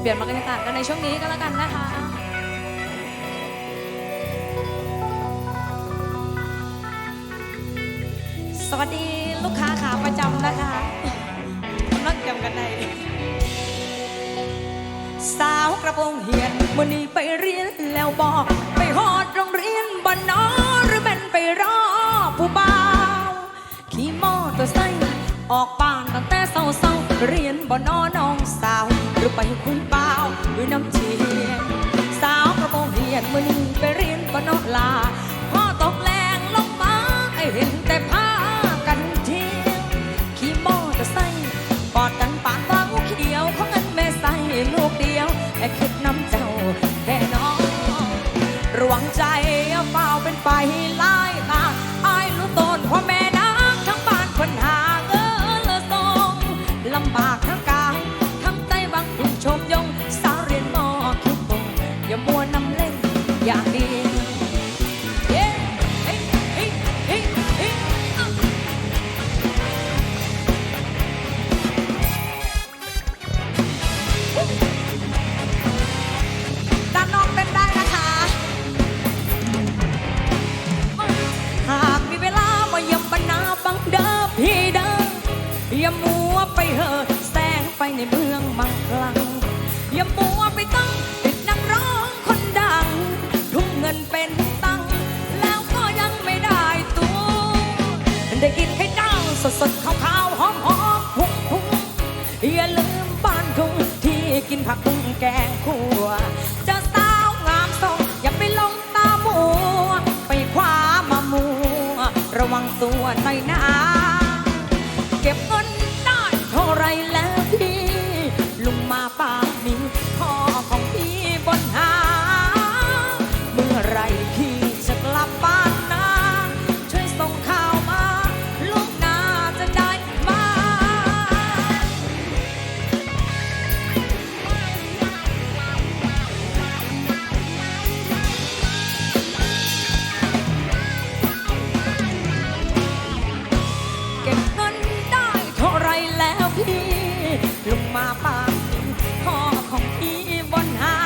เปลี่ยนบรรยากาศกันในช่วงนี้ก็แล้วกันนะคะสวัสดีลูกค้าขาประจำนะคะกำลังจำกันได้สาวกระโปรงเหียนวันนี้ไปเรียนแล้วบอก ไปหอดโรงเรียนบ้านนอหรือเป็นไปรอผู้บ่าวขี่มอเตอร์ไซค์ออกบ้านตั้งแต่เศร้าๆเรียนบ้านนอน้อ ไปคุณเปล่าด้วยน้ำเชียนสาวกระโปรงเหียนวันไปเรียนบ้านนอลาพ่อตกแรงลงมาให้เห็นแต่ผ้ากันเทียวขี่มอเตอร์ไซค์กอดกันปานวางเขียวของเงินแม่ใส่ลูกเดียวแค่คิดน้ำเจ้าแค่น้องรวงใจเฝ้าเป็นไปไล่ มัวนำเล่นอย่างเดียวเย้เฮ้ยเฮ้ยเฮ้ยเฮ้ยอะด้านนอกเต้นได้นะคะ หากมีเวลามาเยี่ยมบรรณาบังเด้อพี่เด้ออย่ามัวไปเหอะแสงไปในเมืองมังคลังอย่ามัว ได้กินไข่ดาวสดสดขาวขาวหอมหอมๆพุ่งพุ่งอย่าลืมบ้านทุ่งที่กินผักบุ้งแกงคั่วจะสาวงามทรงอย่าไปลงตามัวไปคว้ามามัวระวังตัวหน่อยนะเก็บเงินได้เท่าไรแล้วพี่ลุงมาป่า พี่ลุงมาปากพ่อของพี่บนหา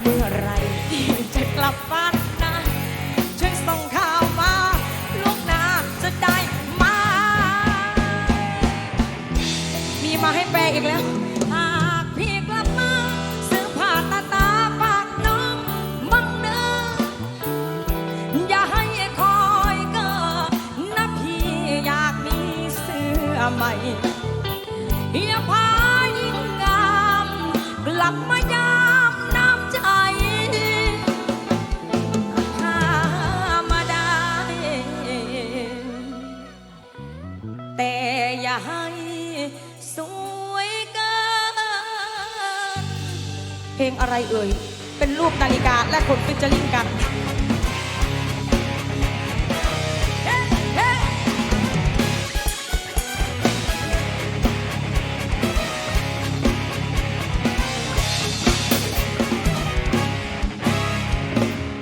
เมื่อไรพี่จะกลับบ้านนะช่วยส่งข่าวมาลูกนาจะได้มา มีมาให้แปลอีกแล้ว ใหม่อย่าพายิ่งงามกลับมายามน้ำใจหามาได้ แต่อย่าให้สวยเกินเพลงอะไรเอ่ย เป็นรูปนาฬิกาและคนฟิชเจอริงกัน